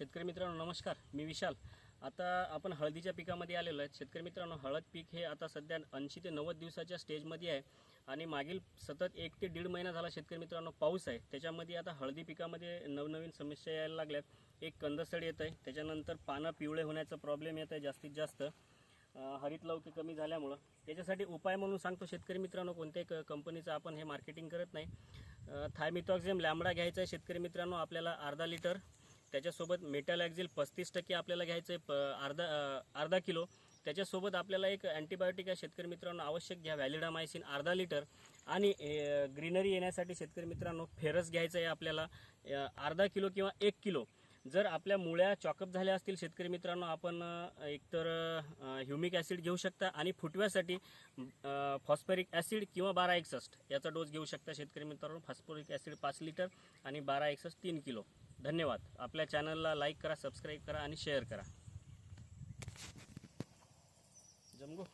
शेतकरी मित्रांनो नमस्कार. मी विशाल. आता आपण हळदीच्या पिकामध्ये आलेलो आहेत. शेतकरी मित्रांनो हळद पीक हे आता सध्या ऐंशी ते नव्वद दिवसाच्या स्टेजमध्ये आहे आणि मागील सतत एक ते दीड महिना झाला शेतकरी मित्रांनो पाऊस आहे. त्याच्यामध्ये आता हळदी पिकामध्ये नवनवीन समस्या यायला लागल्यात. एक कंदसड येत आहे त्याच्यानंतर पानं पिवळे होण्याचा प्रॉब्लेम येत आहे जास्तीत जास्त. हरित लवके कमी झाल्यामुळं. त्याच्यासाठी उपाय म्हणून सांगतो शेतकरी मित्रांनो कोणत्याही क कंपनीचं आपण हे मार्केटिंग करत नाही. थायमिथॉक्झिम लॅमडा घ्यायचा आहे शेतकरी मित्रांनो आपल्याला अर्धा लिटर. त्याच्यासोबत मेटल ॲक्झिल पस्तीस टक्के आपल्याला घ्यायचं आहे प अर्धा अर्धा किलो. त्याच्यासोबत आपल्याला एक अँटीबायोटिक आहे शेतकरी मित्रांनो आवश्यक घ्या व्हॅलिडामायसिन अर्धा लिटर. आणि ग्रीनरी येण्यासाठी शेतकरी मित्रांनो फेरस घ्यायचं आहे आपल्याला अर्धा किलो किंवा एक किलो. जर आपल्या मुळ्या चॉकअप झाल्या असतील शेतकरी मित्रांनो आपण एकतर ह्युमिक ॲसिड घेऊ शकता आणि फुटव्यासाठी फॉस्फरिक ॲसिड किंवा बारा एकसष्ट याचा डोस घेऊ शकता शेतकरी मित्रांनो. फॉस्फरिक ॲसिड पाच लिटर आणि बारा एकसष्ट तीन किलो. धन्यवाद. आपल्या चॅनलला लाईक करा सबस्क्राईब करा आणि शेअर करा. जमगो